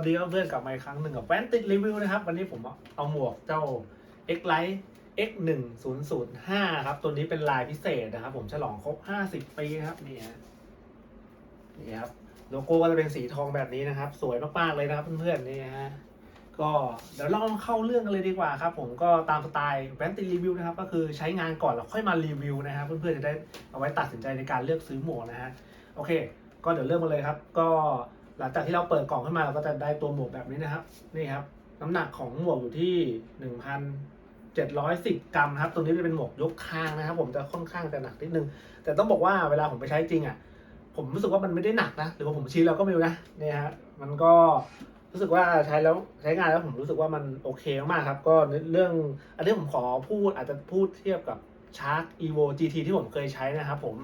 วัสดีครับเพื่อนกลับมาอีกครั้งหนึ่งกับแวนติดรีวิวนะครับ วันนี้ผมเอาหมวกเจ้า X Lite X 1 0 0 5ครับ ตัวนี้เป็นลายพิเศษนะครับ ผมฉลองครบ 50 ปีครับนี่ฮะนี่ครับโลโก้ก็จะเป็นสีทองแบบนี้นะครับ สวยมากๆเลยนะครับเพื่อนๆนี่ฮะก็เดี๋ยวเราเข้าเรื่องกันเลยดีกว่าครับ ผมก็ตามสไตล์แวนติดรีวิวนะครับ ก็คือใช้งานก่อนแล้วค่อยมารีวิวนะครับ เพื่อนๆจะได้เอาไว้ตัดสินใจในการเลือกซื้อหมวกนะฮะโอเค ก็เดี๋ยวเริ่มกันเลยครับ ก็ หลังจากที่เราเปิดกล่องขึ้นมาเราก็จะได้ตัวหมวกแบบนี้นะครับ นี่ครับ น้ำหนักของหมวกอยู่ที่หนึ่งพันเจ็ดร้อยสิบกรัมครับตรงนี้จะเป็นหมวกยกข้างนะครับ ผมจะค่อนข้างจะหนักนิดนึง แต่ต้องบอกว่าเวลาผมไปใช้จริงอะ ผมรู้สึกว่ามันไม่ได้หนักนะ หรือว่าผมชินแล้วก็ไม่รู้นะเนี่ยฮะ มันก็รู้สึกว่าใช้แล้วใช้งานแล้วผมรู้สึกว่ามันโอเคมากครับ ก็เรื่องอันนี้ผมขอพูดอาจจะพูดเทียบกับ Shark Evo GT ที่ผมเคยใช้นะครับผม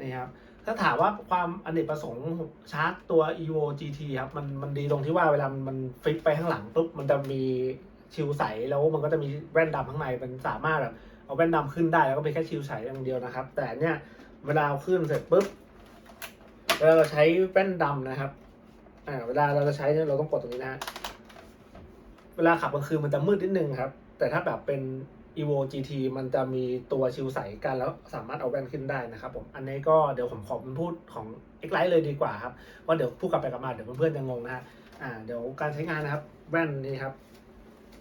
นี่ครับ ถ้าถามว่าความอเนกประสงค์ชาร์จตัว evo gt ครับมันมันดีตรงที่ว่าเวลามันฟลิปไปข้างหลังปุ๊บมันจะมีชิวใสแล้วมันก็จะมีแว่นดำข้างในมันสามารถแบบเอาแว่นดำขึ้นได้แล้วก็เป็นแค่ชิวใสอย่างเดียวนะครับ แต่เนี่ยเวลาขึ้นเสร็จปุ๊บเวลาเราใช้แว่นดำนะครับอ่าเวลาเราจะใช้เนี่ยเราต้องกดตรงนี้นะเวลาขับกลางคืนมันจะมืดนิดนึงครับ แต่ถ้าแบบเป็น evo gt มันจะมีตัวชิวใสกันแล้วสามารถเอาแว่นขึ้นได้นะครับผมอันนี้ก็เดี๋ยวผมขอเป็นพูดของ x l i t e เลยดีกว่าครับว่าเดี๋ยวพูดกลับไปกลับมาเดี๋ยวเพื่อนๆจะงงนะฮะอ่าเดี๋ยวการใช้งานนะครับแว่นนี่ครับ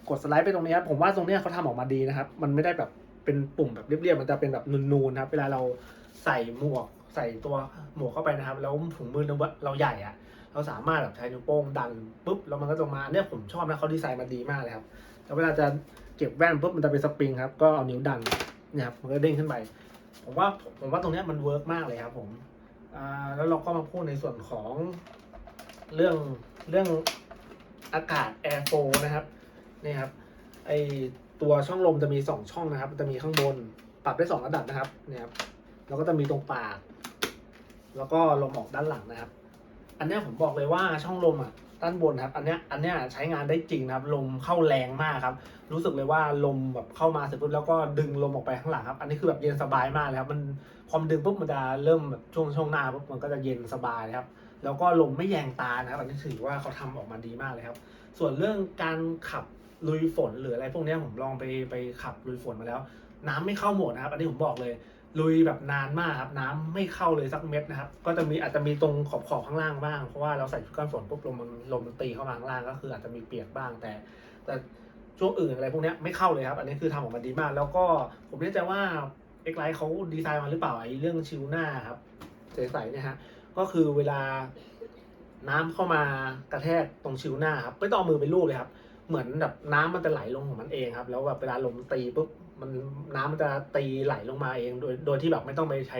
กดสไลด์ไปตรงนี้ครับผมว่าตรงนี้เขาทำออกมาดีนะครับ มันไม่ได้แบบเป็นปุ่มแบบเรียบๆมันจะเป็นแบบนูนๆครับเวลาเราใส่หมวกใส่ตัวหมวกเข้าไปนะครับ แล้วถุงมือเราใหญ่อะเราสามารถแบบใช้นิ้วโป้งดันปุ๊บแล้วมันก็จะมาเนี่ยผมชอบนะเขาดีไซน์มาดีมากเลยครับแล้วเวลาจะ เก็บแว่นปุ๊บมันจะเป็นสปริงครับ ก็เอานิ้วดันเนี่ยครับมันก็เด้งขึ้นไป ผมว่าผมว่าตรงเนี้ยมันเวิร์กมากเลยครับผมแล้วเราก็มาพูดในส่วนของเรื่องเรื่องอากาศ air flow นะครับนี่ครับไอตัวช่องลมจะมีสองช่องนะครับจะมีข้างบนปรับได้สองระดับนะครับเนี่ยครับแล้วก็จะมีตรงปาก แล้วก็ลมออกด้านหลังนะครับ อันเนี้ยผมบอกเลยว่าช่องลมอะ ด้านบนครับ อันเนี้ยอันเนี้ยใช้งานได้จริงนะครับ ลมเข้าแรงมากครับ รู้สึกเลยว่าลมแบบเข้ามาเสร็จปุ๊บแล้วก็ดึงลมออกไปข้างหลังครับ อันนี้คือแบบเย็นสบายมากเลยครับมันพอมดึงปุ๊บมันจะเริ่มแบบช่วงช่วงหน้าปุ๊บมันก็จะเย็นสบายครับ แล้วก็ลมไม่แยงตานะครับอันนี้ถือว่าเขาทำออกมาดีมากเลยครับ ส่วนเรื่องการขับลุยฝนหรืออะไรพวกนี้ผมลองไปไปขับลุยฝนมาแล้ว น้ำไม่เข้าหมดนะครับ อันนี้ผมบอกเลย ลุยแบบนานมากครับน้ำไม่เข้าเลยสักเม็ดนะครับ ก็จะมีอาจจะมีตรงขอบขอบข้างล่างบ้างเพราะว่าเราใส่ชุดกันฝนปุ๊บลมมันลมมันตีเข้ามาข้างล่างก็คืออาจจะมีเปียกบ้างแต่ แต่ช่วงอื่นอะไรพวกนี้ไม่เข้าเลยครับ อันนี้คือทำออกมาดีมาก แล้วก็ผมแน่ใจว่าเอ็กไลท์เขาดีไซน์มาหรือเปล่าไอ้เรื่องชิวหน้าครับใสๆเนี่ยฮะก็คือเวลาน้ำเข้ามากระแทกตรงชิวหน้าครับไม่ต้องมือไปลูบเลยครับ เหมือนแบบน้ำมันจะไหลลงของมันเองครับ แล้วแบบเวลาลมตีปุ๊บ มันน้ำมันจะตีไหลลงมาเอง โดยโดยที่แบบไม่ต้องไปใช้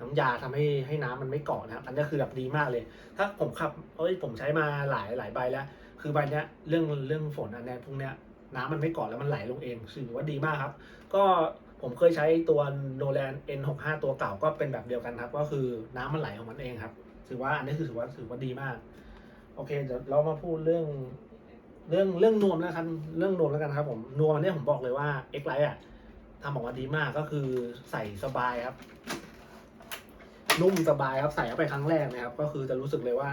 น้ำยาทำให้ให้น้ำมันไม่เกาะนะครับอันนี้คือแบบดีมากเลย ถ้าผมขับเอ้ยผมใช้มาหลายหลายใบแล้ว คือใบเนี้ยเรื่องเรื่องฝนอันเนี้พวกเนี้ยน้ำมันไม่เกาะแล้วมันไหลลงเองถือว่าดีมากครับ ก็ผมเคยใช้ตัวโนแลน N65 ตัวเก่าก็เป็นแบบเดียวกันครับ ก็คือน้ำมันไหลของมันเองครับถือว่าอันนี้คือถือว่าถือว่าดีมาก โอเคเดี๋ยวเรามาพูดเรื่องเรื่องเรื่องนวมแล้วกันเรื่องนวมแล้วกันครับผมนวมอันเนี่ยผมบอกเลยว่า X Lite อะ ทำออกมาดีมากก็คือใส่สบายครับ นุ่มสบายครับใส่เข้าไปครั้งแรกนะครับ ก็คือจะรู้สึกเลยว่า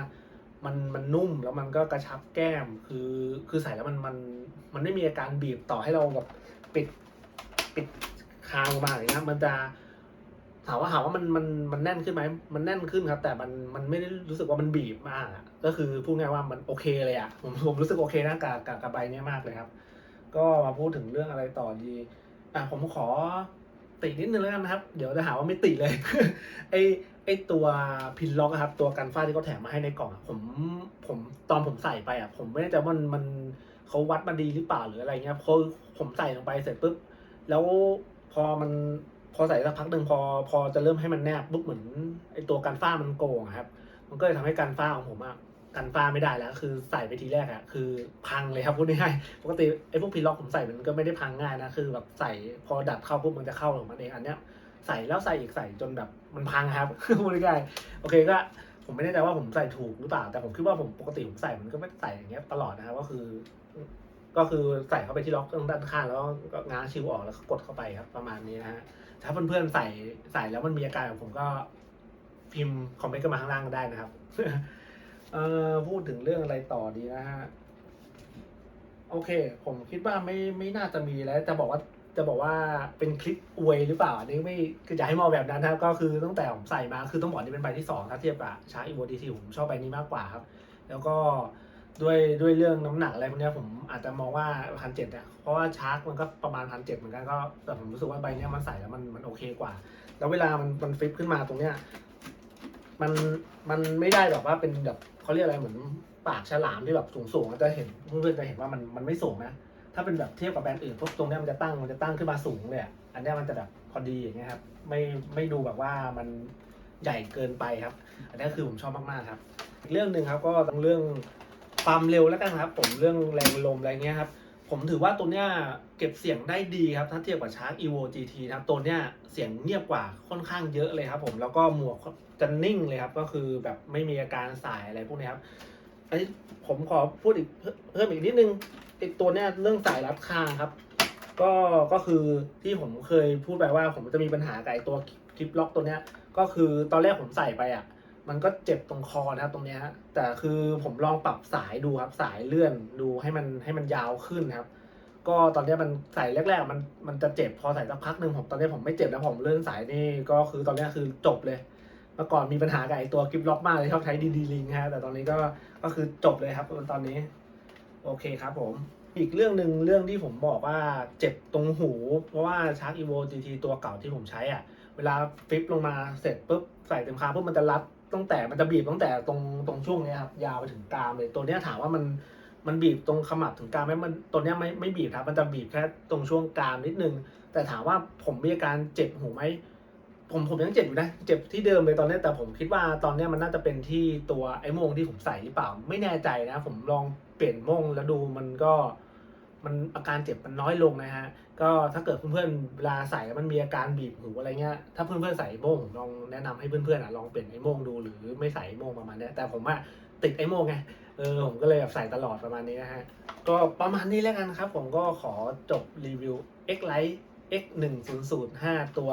มันมันนุ่มแล้วมันก็กระชับแก้ม คือคือใส่แล้วมันมันมันไม่มีอาการบีบต่อให้เราแบบปิดปิดคางออกมาอย่างเงี้ยมันจะถามว่าถามว่ามันมันมันแน่นขึ้นไหมมันแน่นขึ้นครับ แต่มันมันไม่ได้รู้สึกว่ามันบีบมากก็คือพูดง่ายว่ามันโอเคเลยอะผมผมรู้สึกโอเคนะกับกับกับใบเนี้ยมากเลยครับ ก็มาพูดถึงเรื่องอะไรต่อดี อะผมขอตินิดนึงแล้วกันนะครับ เดี๋ยวจะหาว่าไม่ติเลย ไอไอตัวพินล็อกครับ ตัวกันฟ้าที่เขาแถมมาให้ในกล่องอะผมผมตอนผมใส่ไปอะ ผมไม่แน่ใจว่ามันมันเขาวัดมาดีหรือเปล่าหรืออะไรเงี้ยพอผมใส่ลงไปเสร็จปุ๊บแล้วพอมันพอใส่สักพักหนึ่งพอพอจะเริ่มให้มันแนบปุ๊บเหมือนไอตัวกันฟ้ามันโกงครับ มันก็เลยทำให้กันฟ้าของผมอะ กันฟ้าไม่ได้แล้ว คือใส่ไปทีแรกอะคือพังเลยครับพูดง่ายๆปกติไอ้พวกพีล็อกผมใส่มันก็ไม่ได้พังง่ายนะคือแบบใส่พอดัดเข้าปุ๊บมันจะเข้าของมันเองอันเนี้ยใส่แล้วใส่อีกใส่จนแบบมันพังครับพูดง่ายๆโอเคก็ผมไม่แน่ใจว่าผมใส่ถูกหรือเปล่า แต่ผมคิดว่าผมปกติผมใส่มันก็ไม่ใส่อย่างเงี้ยตลอดนะครับก็คือ ก็คือใส่เข้าไปที่ล็อกตรงด้านข้างแล้วก็ง้างชิวออกแล้วก็กดเข้าไปครับ ประมาณนี้นะฮะถ้าเพื่อนๆใส่ใส่แล้วมันมีอาการแบบผมก็พิมพ์คอมเมนต์กันมาข้างล่างก็ได้นะครับ เออพูดถึงเรื่องอะไรต่อดีนะฮะ โอเค ผมคิดว่าไม่ไม่น่าจะมีแล้วจะบอกว่าจะบอกว่าเป็นคลิปอวยหรือเปล่าอันนี้ไม่คืออยากให้มองแบบนั้นนะครับ ก็คือตั้งแต่ผมใส่มาคือต้องบอกนี่เป็นใบที่สองถ้าเทียบกับชาร์อีโวดีทีผมชอบใบนี้มากกว่าครับ แล้วก็ด้วยด้วยเรื่องน้ำหนักอะไรพวกนี้ผมอาจจะมองว่าพันเจ็ดเนี่ยเพราะว่าชาร์กมันก็ประมาณพันเจ็ดเหมือนกันก็แต่ผมรู้สึกว่าใบนี้มันใส่แล้วมันมันโอเคกว่า แล้วเวลามันมันฟลิปขึ้นมาตรงเนี้ยมันมันไม่ได้แบบว่าเป็นแบบ เขาเรียกอะไรเหมือนปากฉลามที่แบบสูงๆจะเห็นเพื่อนๆจะเห็นว่ามันมันไม่สูงนะถ้าเป็นแบบเทียบกับแบรนด์อื่นพวกตรงเนี้ยมันจะตั้งมันจะตั้งขึ้นมาสูงเลยอันนี้มันจะแบบพอดีอย่างเงี้ยครับไม่ไม่ดูแบบว่ามันใหญ่เกินไปครับ อันนี้คือผมชอบมากๆครับอีกเรื่องหนึ่งครับก็ต้องเรื่องความเร็วแล้วกันครับ ผมเรื่องแรงลมอะไรเงี้ยครับ ผมถือว่าตัวเนี้ยเก็บเสียงได้ดีครับ ถ้าเทียบกับชาร์ก Evo GT นะครับตัวเนี้ยเสียงเงียบกว่าค่อนข้างเยอะเลยครับผมแล้วก็หมวกจะนิ่งเลยครับ ก็คือแบบไม่มีอาการสายอะไรพวกนี้ครับอันนี้ผมขอพูดอีกเพิ่มอีกนิดนึงไอตัวเนี้ยเรื่องสายรัดคางครับ ก็ก็คือที่ผมเคยพูดไปว่าผมจะมีปัญหากับไอตัวคลิปล็อกตัวเนี้ยก็คือตอนแรกผมใส่ไปอะ มันก็เจ็บตรงคอนะครับตรงเนี้ยแต่คือผมลองปรับสายดูครับสายเลื่อนดูให้มันให้มันยาวขึ้นครับ ก็ตอนนี้มันใส่แรกๆ มันมันจะเจ็บพอใส่สักพักหนึ่งผมตอนนี้ผมไม่เจ็บแล้วผมเลื่อนสายนี่ก็คือตอนนี้คือจบเลยเมื่อก่อนมีปัญหากับไอตัวกิฟล็อกมากเลยชอบใช้ดีดีลิงฮะแต่ตอนนี้ก็ก็คือจบเลยครับตอนนี้ โอเคครับผมอีกเรื่องหนึ่งเรื่องที่ผมบอกว่าเจ็บตรงหู เพราะว่าชาร์กอีโวจีทีตัวเก่าที่ผมใช้อะ เวลาฟลิปลงมาเสร็จปุ๊บใส่เต็มคาปุ๊บมันจะรัด ตั้งแต่มันจะบีบตั้งแต่ตรงตรงช่วงเนี้ยครับยาวไปถึงกรามเลย ตัวเนี้ยถามว่ามันมันบีบตรงขมับถึงกรามไหมมันตัวเนี้ยไม่ไม่บีบครับ มันจะบีบแค่ตรงช่วงกรามนิดนึง แต่ถามว่าผมมีอาการเจ็บหูไหมผมผมยังเจ็บอยู่นะ เจ็บที่เดิมเลยตอนนี้แต่ผมคิดว่าตอนนี้มันน่าจะเป็นที่ตัวไอ้โมงที่ผมใส่หรือเปล่า ไม่แน่ใจนะ ผมลองเปลี่ยนโมงแล้วดูมันก็ มันอาการเจ็บมันน้อยลงนะฮะ ก็ถ้าเกิดเพื่อนๆเวลาใส่แล้วมันมีอาการบีบหูอะไรเงี้ย ถ้าเพื่อนๆใส่อ้โม่งผมลองแนะนำให้เพื่อนๆอะลองเปลี่ยนไอ้โม่งดูหรือไม่ใส่ไอ้โม่งประมาณนี้แต่ผมว่าติดไอ้โม่งไง เออผมก็เลยแบบใส่ตลอดประมาณนี้นะฮะ ก็ประมาณนี้แล้วกันครับ ผมก็ขอจบรีวิว X Lite X 1 0 0 5ตัว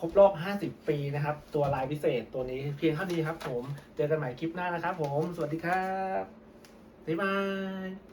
ครบรอบ 50 ปีนะครับ ตัวลายพิเศษตัวนี้เพียงเท่านี้ครับผม เจอกันใหม่คลิปหน้านะครับผม สวัสดีครับ บ๊ายบาย